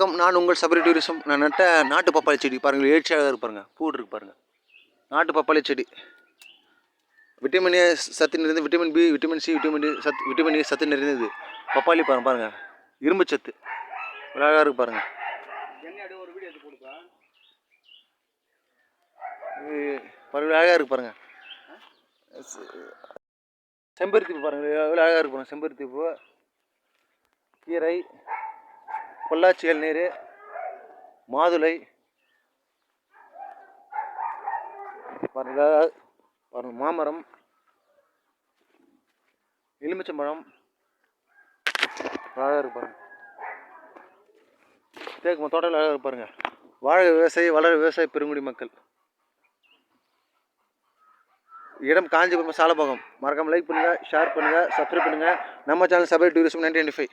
வணக்கம். நான் உங்கள் சபரி டூரிசம். நான் நட்ட நாட்டு பப்பாளி செடி. பாருங்கள் எழுச்சியாக இருக்கு பாருங்கள். பூ இருக்கு பாருங்கள். நாட்டு பப்பாளி செடி. விட்டமின் ஏ சத்து நிறைந்தது. Vitamin B vitamin C vitamin D சத்து விட்டமின் ஏ சத்து நிறைந்தது. பப்பாளி பாருங்க பாருங்கள். இரும்பு சத்து. அழகாக இருக்கு பாருங்கள். இது அழகாக இருக்கு பாருங்கள். செம்பருத்தி பூ பாருங்கள். எவ்வளோ அழகாக இருக்கு பாருங்கள். செம்பருத்தி பூ. கீரை. பொள்ளாச்சி இளநீர் மாதுளை. பாருங்க மாமரம். எலுமிச்சம்பழம். அழகாக இருக்கு பாருங்க. தேக்கு தோட்டத்தில் அழகாக இருப்பாருங்க வாழ விவசாயி வளர விவசாய பெருங்குடி மக்கள். இடம் காஞ்சிபுரம் சாலபாகம் மறக்காமல் லைக் பண்ணுங்கள் ஷேர் பண்ணுங்கள் சப்ஸ்கிரைப் பண்ணுங்கள் நம்ம channel Sabari tourism ninety five.